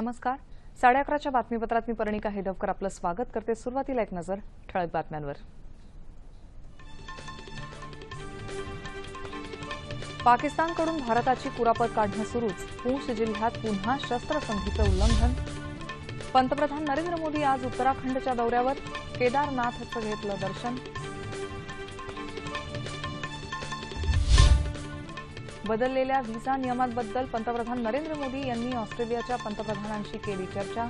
नमस्कार. साडे अकराच्या बातमीपत्रात मी परणिका हेदवकर आपलं स्वागत करते. सुरुवातीला एक नजर ठळक बातम्यांवर. पाकिस्तानकडून भारताची कुरापत काढणं सुरूच. पूंछ जिल्ह्यात पुन्हा शस्त्रसंधीचं उल्लंघन. पंतप्रधान नरेंद्र मोदी आज उत्तराखंडच्या दौऱ्यावर. केदारनाथचं घेतलं दर्शन. बदललेल्या व्हिसा नियमांबद्दल पंतप्रधान नरेंद्र मोदी यांनी ऑस्ट्रेलियाच्या पंतप्रधानांशी केली चर्चा.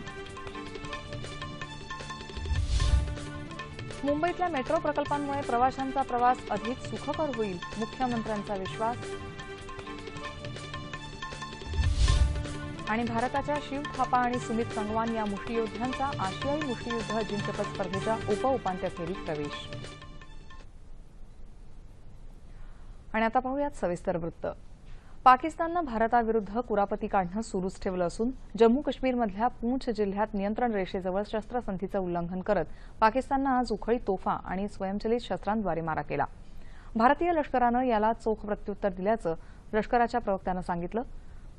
मुंबईतल्या मेट्रो प्रकल्पांमुळे प्रवाशांचा प्रवास अधिक सुखकर होईल मुख्यमंत्र्यांचा विश्वास. आणि भारताच्या शिव थापा आणि सुमित संगवान या मुष्टियोद्ध्यांचा आशियाई मुष्टियुद्ध अजिंक्यपद स्पर्धेच्या उपउपांत्य फेरीत प्रवेश. आणि आता पाहूयात सविस्तर वृत्त. पाकिस्ताननं भारताविरुद्ध कुरापती काढणं सुरूच ठेवलं असून जम्मू काश्मीरमधल्या पूंछ जिल्ह्यात नियंत्रण रेषेजवळ शस्त्रसंधीचं उल्लंघन करत पाकिस्ताननं आज उखळी तोफा आणि स्वयंचलित शस्त्रांद्वारे मारा केला. भारतीय लष्करानं याला चोख प्रत्युत्तर दिल्याचं लष्कराच्या प्रवक्त्यानं सांगितलं.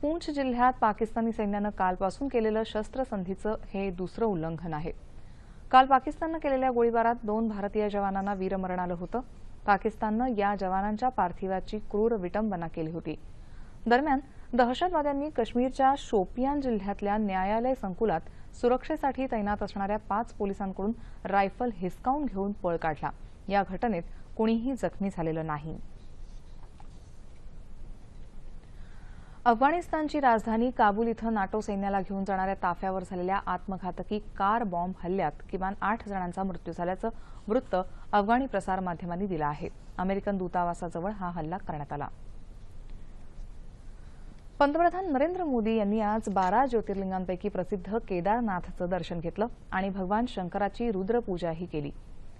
पूंछ जिल्ह्यात पाकिस्तानी सैन्यानं कालपासून केलेलं शस्त्रसंधीचं हे दुसरं उल्लंघन आहे. काल पाकिस्ताननं केलेल्या गोळीबारात दोन भारतीय जवानांना वीरमरण आलं होतं. पाकिस्ताननं या जवानांच्या पार्थिवाची क्रूर विटंबना केली होती. दरम्यान दहशतवाद्यांनी काश्मीरच्या शोपियान जिल्ह्यातल्या न्यायालय संकुलात सुरक्षेसाठी तैनात असणाऱ्या पाच पोलिसांकडून रायफल हिसकावून घेऊन पळ काढला. या घटनेत कुणीही जखमी झालेलं नाही. अफगाणिस्तानची राजधानी काबूल इथं नाटो सैन्याला घेऊन जाणाऱ्या ताफ्यावर झालेल्या आत्मघातकी कार बॉम्ब हल्ल्यात किमान आठ जणांचा मृत्यू झाल्याचं वृत्त अफगाणी प्रसारमाध्यमांनी दिलं आहे. अमेरिकन दूतावासाजवळ हा हल्ला करण्यात आला. पंतप्रधान नरेंद्र मोदी यांनी आज बारा ज्योतिर्लिंगांपैकी प्रसिद्ध केदारनाथचं दर्शन घेतलं आणि भगवान शंकराची रुद्रपूजाही केली.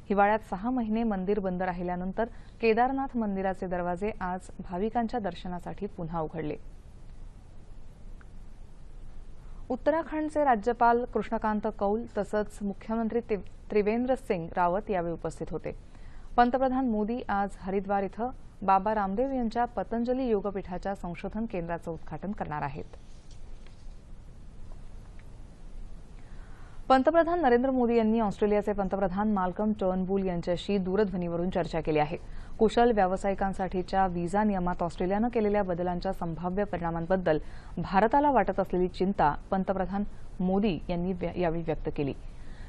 हिवाळ्यात सहा महिने मंदिर बंद राहिल्यानंतर केदारनाथ मंदिराचे दरवाजे आज भाविकांच्या दर्शनासाठी पुन्हा उघडले. उत्तराखंडचे राज्यपाल कृष्णकांत कौल तसंच मुख्यमंत्री त्रिवेंद्र सिंग रावत यावेळी उपस्थित होते. पंतप्रधान मोदी आज हरिद्वार इथं बाबा रामदेव यांच्या पतंजली योगपीठाच्या संशोधन केंद्राचं उद्घाटन करणार आहेत. पंतप्रधान नरेंद्र मोदी यांनी ऑस्ट्रेलियाचे पंतप्रधान माल्कम टर्नबुल यांच्याशी दूरध्वनीवरून चर्चा केली आहे. कुशल व्यावसायिकांसाठीच्या व्हिसा नियमात ऑस्ट्रेलियानं केलेल्या बदलांच्या संभाव्य परिणामांबद्दल भारताला वाटत असलेली चिंता पंतप्रधान मोदी यांनी यावेळी व्यक्त केली.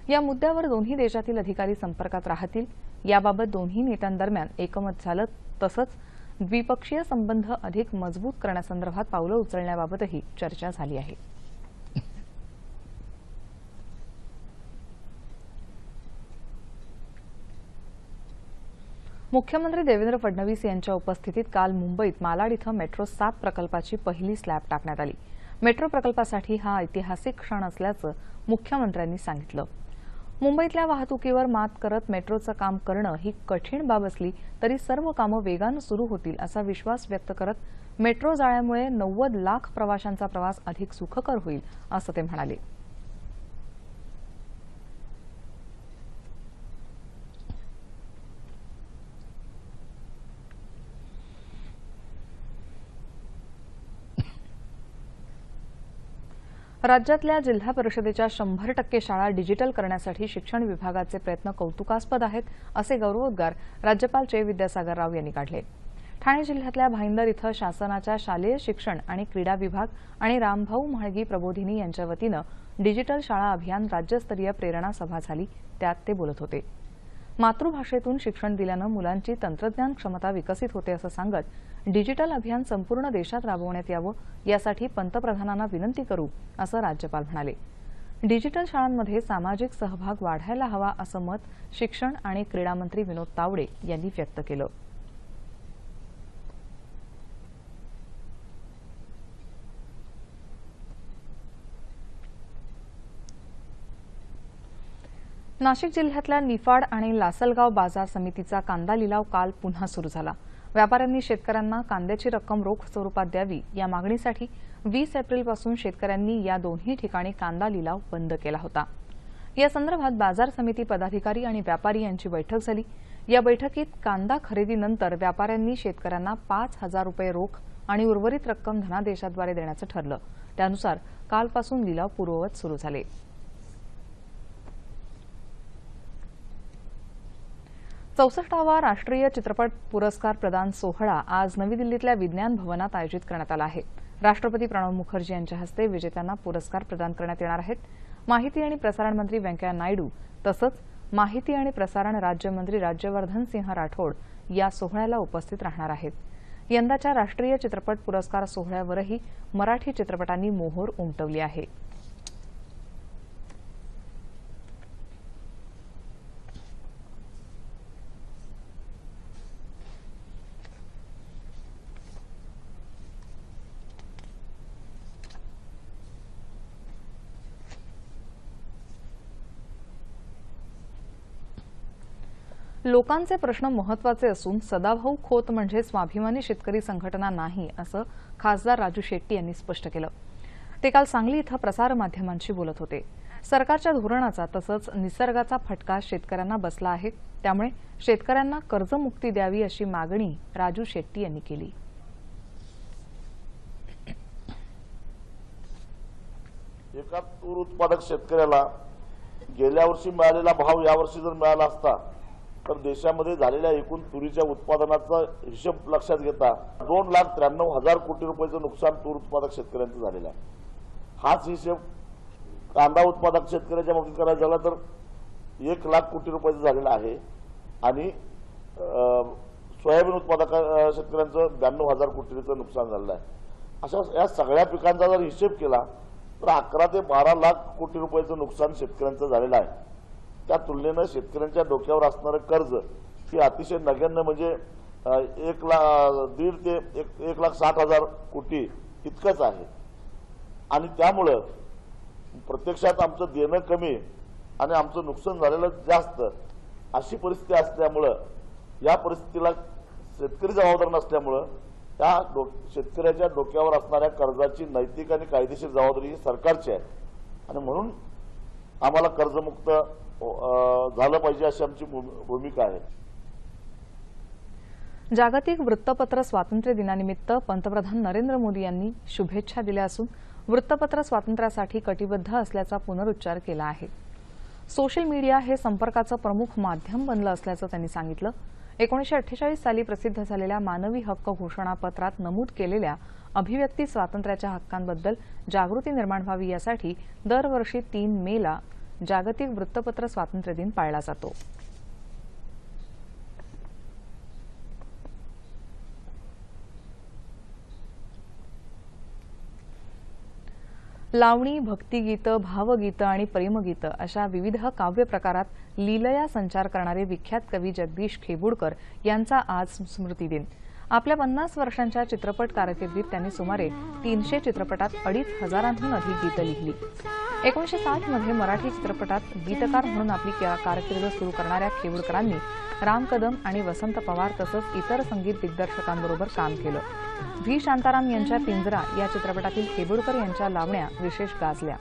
या मुद्द्यावर दोन्ही देशातील अधिकारी संपर्कात राहतील. याबाबत दोन्ही नेत्यांदरम्यान एकमत झालं तसंच द्विपक्षीय संबंध अधिक मजबूत करण्यासंदर्भात पावलं उचलण्याबाबतही चर्चा झाली आहे. मुख्यमंत्री देवेंद्र फडणवीस यांच्या उपस्थितीत काल मुंबईत मालाड इथं मेट्रो सात प्रकल्पाची पहिली स्लॅब टाकण्यात आली. मेट्रो प्रकल्पासाठी हा ऐतिहासिक क्षण असल्याचं मुख्यमंत्र्यांनी सांगितलं. मुंबईतल्या वाहतुकीवर मात करत मेट्रोचं काम करणं ही कठीण बाब असली तरी सर्व कामं वेगानं सुरू होतील असा विश्वास व्यक्त करत मेट्रो जाळ्यामुळे नव्वद लाख प्रवाशांचा प्रवास अधिक सुखकर होईल असं ते म्हणाले. राज्यातल्या जिल्हा परिषदेच्या शंभर टक्के शाळा डिजिटल करण्यासाठी शिक्षण विभागाचे प्रयत्न कौतुकास्पद आहेत असे गौरवोद्गार राज्यपाल चे विद्यासागर राव यांनी काढले. ठाणे जिल्ह्यातल्या भाईंदर इथं शासनाच्या शालेय शिक्षण आणि क्रीडा विभाग आणि रामभाऊ म्हाळगी प्रबोधिनी यांच्या वतीनं डिजिटल शाळा अभियान राज्यस्तरीय प्रेरणा सभा झाली त्यात ते बोलत होते. मातृभाषेतून शिक्षण दिल्यानं मुलांची तंत्रज्ञान क्षमता विकसित होते असं सांगत डिजिटल अभियान संपूर्ण देशात राबवण्यात यावं यासाठी पंतप्रधानांना विनंती करू असं राज्यपाल म्हणाले. डिजिटल शाळांमध्ये सामाजिक सहभाग वाढायला हवा असं मत शिक्षण आणि क्रीडा मंत्री विनोद तावडे यांनी व्यक्त केलं. नाशिक जिल्ह्यातल्या निफाड आणि लासलगाव बाजार समितीचा कांदा लिलाव काल पुन्हा सुरू झाला. व्यापाऱ्यांनी शेतकऱ्यांना कांद्याची रक्कम रोख स्वरूपात द्यावी या मागणीसाठी वीस एप्रिलपासून शेतकऱ्यांनी या दोन्ही ठिकाणी कांदा लिलाव बंद केला होता. या संदर्भात बाजार समिती पदाधिकारी आणि व्यापारी यांची बैठक झाली. या बैठकीत कांदा खरेदीनंतर व्यापाऱ्यांनी शेतकऱ्यांना पाच हजार रुपये रोख आणि उर्वरित रक्कम धनादेशाद्वारे देण्याचं ठरलं. त्यानुसार कालपासून लिलाव पूर्ववत सुरू झाले. चौसष्टावा राष्ट्रीय चित्रपट पुरस्कार प्रदान सोहळा आज नवी दिल्लीतल्या विज्ञान भवनात आयोजित करण्यात आला आहे. राष्ट्रपती प्रणव मुखर्जी यांच्या हस्ते विजेत्यांना पुरस्कार प्रदान करण्यात येणार आहेत. माहिती आणि प्रसारण मंत्री व्यंकय्या नायडू तसंच माहिती आणि प्रसारण राज्यमंत्री राज्यवर्धन सिंह राठोड या सोहळ्याला उपस्थित राहणार आहेत. यंदाच्या राष्ट्रीय चित्रपट पुरस्कार सोहळ्यावरही मराठी चित्रपटांनी मोहोर उमटवली आहे. लोकांचे प्रश्न महत्त्वाचे असून सदाभाऊ खोत म्हणजे स्वाभिमानी शेतकरी संघटना नाही असं खासदार राजू शेट्टी यांनी स्पष्ट केलं. ते काल सांगली इथं प्रसारमाध्यमांशी बोलत होते. सरकारच्या धोरणाचा तसंच निसर्गाचा फटका शेतकऱ्यांना बसला आहे त्यामुळे शेतकऱ्यांना कर्जमुक्ती द्यावी अशी मागणी राजू शेट्टी यांनी केली. एका तूर उत्पादक शेतकऱ्याला गेल्या वर्षी मिळालेला भाव यावर्षी जर मिळाला असता तर देशामध्ये झालेल्या एकूण तुरीच्या उत्पादनाचा हिशोब लक्षात घेता दोन लाख त्र्याण्णव हजार कोटी रुपयाचं नुकसान तूर उत्पादक शेतकऱ्यांचं झालेलं आहे. हाच हिशोब कांदा उत्पादक शेतकऱ्याच्या बाबतीत करायचा झाला तर एक लाख कोटी रुपयाचं झालेलं आहे. आणि सोयाबीन उत्पादक शेतकऱ्यांचं ब्याण्णव हजार कोटीचं नुकसान झालेलं आहे. अशा या सगळ्या पिकांचा जर हिशेब केला तर अकरा ते बारा लाख कोटी रुपयाचं नुकसान शेतकऱ्यांचं झालेलं आहे. त्या तुलनेनं शेतकऱ्यांच्या डोक्यावर असणारं कर्ज ही अतिशय नगण्य म्हणजे एक लाख दीड ते एक एक लाख साठ हजार कोटी इतकंच आहे. आणि त्यामुळं प्रत्यक्षात आमचं देणं कमी आणि आमचं नुकसान झालेलं जास्त अशी परिस्थिती असल्यामुळं या परिस्थितीला शेतकरी जबाबदार नसल्यामुळं त्या डो शेतकऱ्याच्या डोक्यावर असणाऱ्या कर्जाची नैतिक आणि कायदेशीर जबाबदारी ही सरकारची आहे. आणि म्हणून आम्हाला कर्जमुक्त झालं पाहिजे अशी आमची भूमिका आहे. जागतिक वृत्तपत्र स्वातंत्र्य दिनानिमित्त पंतप्रधान नरेंद्र मोदी यांनी शुभेच्छा दिल्या असून वृत्तपत्र स्वातंत्र्यासाठी कटिबद्ध असल्याचा पुनरुच्चार केला आहे. सोशल मीडिया हे संपर्काचं प्रमुख माध्यम बनलं असल्याचं त्यांनी सांगितलं. एकोणीशे अठ्ठेचाळीस साली प्रसिद्ध झालेल्या मानवी हक्क घोषणापत्रात नमूद केलेल्या अभिव्यक्ती स्वातंत्र्याच्या हक्कांबद्दल जागृती निर्माण व्हावी यासाठी दरवर्षी तीन मेला जागतिक वृत्तपत्र स्वातंत्र्य दिन पाळला जातो. लावणी भक्तिगीतं भावगीतं आणि प्रेमगीतं अशा विविध काव्य प्रकारात लीलया संचार करणारे विख्यात कवी जगदीश खेबुडकर यांचा आज स्मृती दिन आपल्या पन्नास वर्षांच्या चित्रपट कारकिर्दीत त्यांनी सुमारे तीनशे चित्रपटात अडीच हजारांहून अधिक गीतं लिहिली. एकोणीशे साठमध्ये मराठी चित्रपटात गीतकार म्हणून आपली का- कारकीर्द सुरू करणाऱ्या खेबुडकरांनी राम कदम आणि वसंत पवार तसंच इतर संगीत दिग्दर्शकांबरोबर काम केलं. व्ही. शांताराम यांच्या पिंजरा या चित्रपटातील खेबुडकर यांच्या लावण्या विशेष गाजल्या.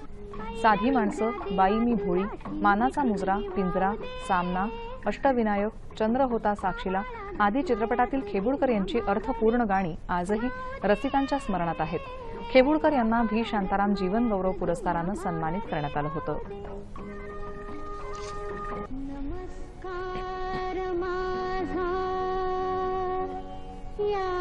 साधी माणसं बाई मी भोळी मानाचा मुजरा पिंजरा सामना अष्टविनायक चंद्र होता साक्षीला. आदी चित्रपटातील खेबुडकर यांची अर्थपूर्ण गाणी आजही रसिकांच्या स्मरणात आहेत. खेबुडकर यांना व्ही. शांताराम जीवन गौरव पुरस्कारानं सन्मानित करण्यात आलं होतं. नमस्कार माझा या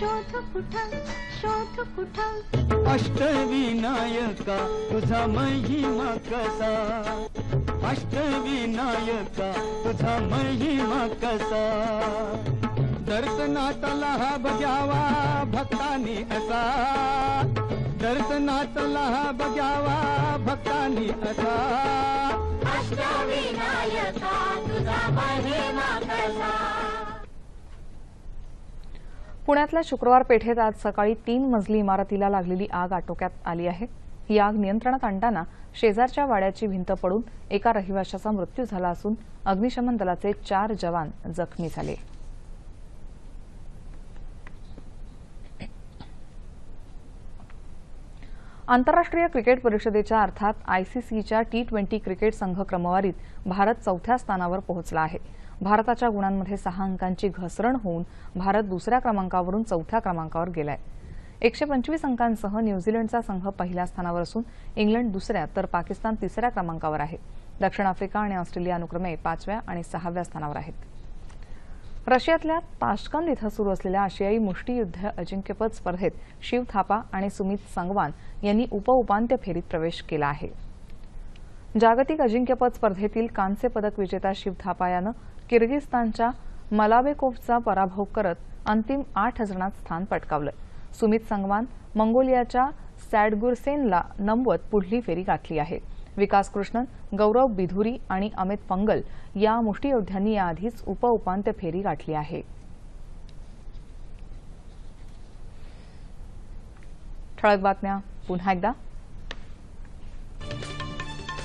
शोध कुठं शोध कुठं? अष्टविनायका तुझा महिमा कसा? अष्टविनायका तुझा महिमा कसा? दर्शनाचा लाभ घ्यावा भक्तांनी असा. दर्शनाचा लाभ घ्यावा भक्तांनी असा. अष्टविनायका तुझा महिमा कसा? पुण्यातल्या शुक्रवार पेठेत आज सकाळी तीन मजली इमारतीला लागलेली आग आटोक्यात आली आहे. ही आग नियंत्रणात आणताना शेजारच्या वाड्याची भिंत पडून एका रहिवाशाचा मृत्यू झाला असून अग्निशमन दलाचे चार जवान जखमी झाले. आंतरराष्ट्रीय क्रिकेट परिषदेच्या अर्थात आयसीसीच्या टी ट्वेंटी क्रिकेट संघ क्रमवारीत भारत चौथ्या स्थानावर पोहोचला आहे. भारताच्या गुणांमध्ये सहा अंकांची घसरण होऊन भारत दुसऱ्या क्रमांकावरून चौथ्या क्रमांकावर गेलाय. एकशे पंचवीस अंकांसह न्यूझीलंडचा संघ पहिल्या स्थानावर असून इंग्लंड दुसऱ्या तर पाकिस्तान तिसऱ्या क्रमांकावर आहे. दक्षिण आफ्रिका आणि ऑस्ट्रेलिया अनुक्रमे पाचव्या आणि सहाव्या स्थानावर आहेत. रशियातल्या ताशकंद इथं सुरू असलेल्या आशियाई मुष्टियुद्ध अजिंक्यपद स्पर्धेत शिव थापा आणि सुमित संगवान यांनी उपउपांत्य फेरीत प्रवेश केला आहे. जागतिक अजिंक्यपद स्पर्धेतील कांस्य पदक विजेता शिव थापा यानं किर्गिस्तानच्या मलाबेकोव्हचा पराभव करत अंतिम आठ जणात स्थान पटकावलं. सुमित संगवान मंगोलियाच्या सॅडगुरसेनला नमवत पुढली फेरी गाठली आहे. विकास कृष्णन गौरव बिधुरी आणि अमित पंगल या मुष्टीयोद्ध्यांनी याआधीच उपउपांत्य फेरी गाठली आहे. ठळक बातम्या. पुन्हा एकदा.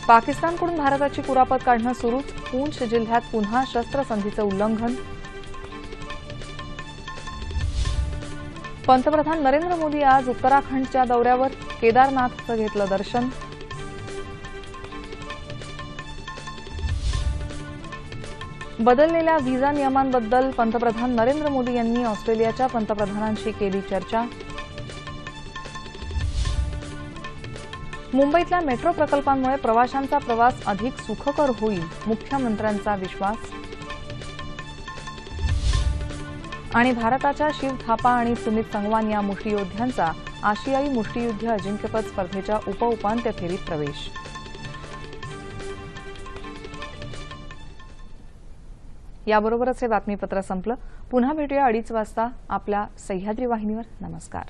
पाकिस्तानकडून भारताची कुरापत काढणं सुरूच पूंछ जिल्ह्यात पुन्हा शस्त्रसंधीचं उल्लंघन. पंतप्रधान नरेंद्र मोदी आज उत्तराखंडच्या दौऱ्यावर. केदारनाथचं घेतलं दर्शन. बदललेल्या व्हिसा नियमांबद्दल पंतप्रधान नरेंद्र मोदी यांनी ऑस्ट्रेलियाच्या पंतप्रधानांशी केली चर्चा. मुंबईतल्या मेट्रो प्रकल्पांमुळे प्रवाशांचा प्रवास अधिक सुखकर होईल मुख्यमंत्र्यांचा विश्वास. आणि भारताच्या शिव थापा आणि सुमित संगवान या मुष्टियोद्ध्यांचा आशियाई मुष्टियुद्ध अजिंक्यपद स्पर्धेच्या उपउपांत्य फेरीत प्रवेश. याबरोबरच हे बातमीपत्र संपलं. पुन्हा भेटूया अडीच वाजता आपल्या सह्याद्री वाहिनीवर. नमस्कार.